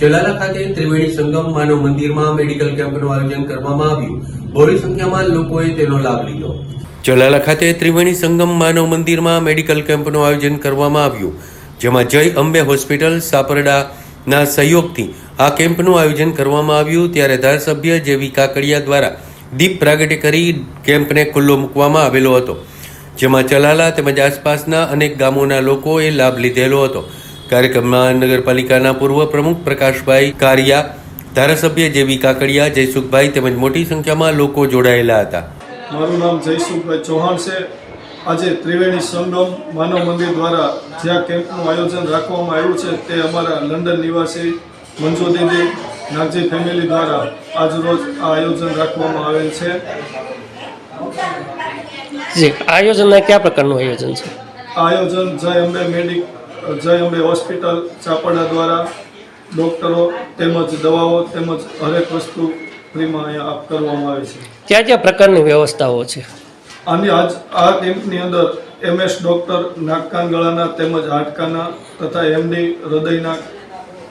ચલાલા ખાતે ત્રિવેણી સંગમ માનવ મંદિરમાં મેડિકલ કેમ્પનું આયોજન કરવામાં આવ્યું. બહોળી સંખ્યામાં લોકોએ તેનો લાભ લીધો. જલાલા ખાતે ત્રિવેણી સંગમ માનવ મંદિરમાં મેડિકલ કેમ્પનું આયોજન કરવામાં આવ્યું. જેમાં જય અંબે હોસ્પિટલ સાપરડાના સહયોગથી આ કેમ્પનું આયોજન કરવામાં આવ્યું. ત્યારે ધારાસભ્ય જેવી કાકડિયા દ્વારા દીપ પ્રાગટ્ય કરી કેમ્પને ખુલ્લો મૂકવામાં આવેલો હતો. જેમાં ચલાલા તેમજ આસપાસના અનેક ગામોના લોકોએ લાભ લીધેલો હતો. કાર્યક્રમમાં નગરપાલિકાના પૂર્વ પ્રમુખ પ્રકાશભાઈ કારિયા ધારાસભ્ય જેવી કાકડિયા જયસુખભાઈ તેમજ મોટી સંખ્યામાં લોકો જોડાયેલા હતા. મારું નામ જયસુખભાઈ ચૌહાણ છે. આજે ત્રિવેણી સંગમ માનવ મંદિર દ્વારા જ્યાં કેમ્પનું આયોજન રાખવામાં આવ્યું છે તે અમારા લંડન નિવાસી મંજુ દીદી નાગજી ફેમિલી દ્વારા આજરોજ આ આયોજન રાખવામાં આવેલ છે. આયોજન આયોજનના કયા પ્રકારનું આયોજન છે? આ આયોજન જય અંબે મેડિક જય અંબે હોસ્પિટલ ચાપડા દ્વારા ડૉક્ટરો તેમજ દવાઓ તેમજ હરેક વસ્તુ ફ્રીમાં અહીંયા આપ કરવામાં આવે છે. કયા કયા પ્રકારની વ્યવસ્થાઓ છે? આની આજ આ કેમ્પની અંદર એમએસ ડૉક્ટર નાકકાન ગળાના તેમજ હાડકાના તથા એમડી હૃદયના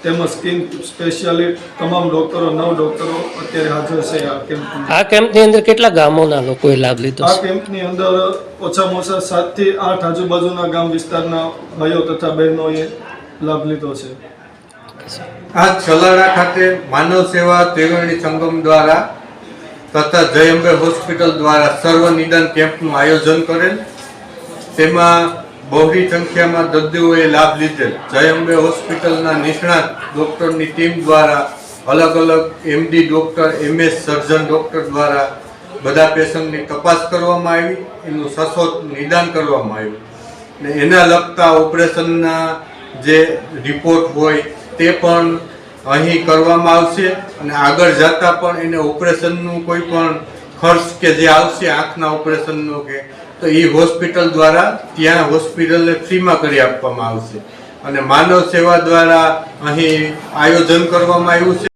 તેમજ સ્કિન સ્પેશિયાલિસ્ટ તમામ ડૉક્ટરો નવ ડોક્ટરો અત્યારે હાજર છે આ કેમ્પ આ કેમ્પની અંદર કેટલા ગામોના લોકોએ લાભ લીધો? આ કેમ્પની અંદર ઓછામાં ઓછા સાતથી આઠ આજુબાજુના ગામ વિસ્તારના ભાઈઓ તથા બહેનોએ લાભ લીધો છે. આ છલાડા ખાતે માનવ સેવા ત્રિવેણી સંગમ દ્વારા તથા જય અંબે હોસ્પિટલ દ્વારા સર્વ નિદાન કેમ્પનું આયોજન કરેલ. તેમાં બહોળી સંખ્યામાં દર્દીઓએ લાભ લીધેલ. જય અંબે હોસ્પિટલના નિષ્ણાત ડૉક્ટરની ટીમ દ્વારા અલગ અલગ MD doctor, MS surgeon doctor દ્વારા બધા પેશન્ટની તપાસ કરવામાં આવી. એનું સચોટ નિદાન કરવામાં આવ્યું. ને એના લગતા ઓપરેશનના જે રિપોર્ટ હોય તે પણ અહીં કરવામાં આવશે. અને આગળ જતાં પણ એને ઓપરેશનનું કોઈ પણ ખર્ચ કે જે આવશે આંખના ઓપરેશનનો કે તો એ હોસ્પિટલ દ્વારા ત્યાં હોસ્પિટલને ફ્રીમાં કરી આપવામાં આવશે. અને માનવ સેવા દ્વારા અહીં આયોજન કરવામાં આવ્યું છે.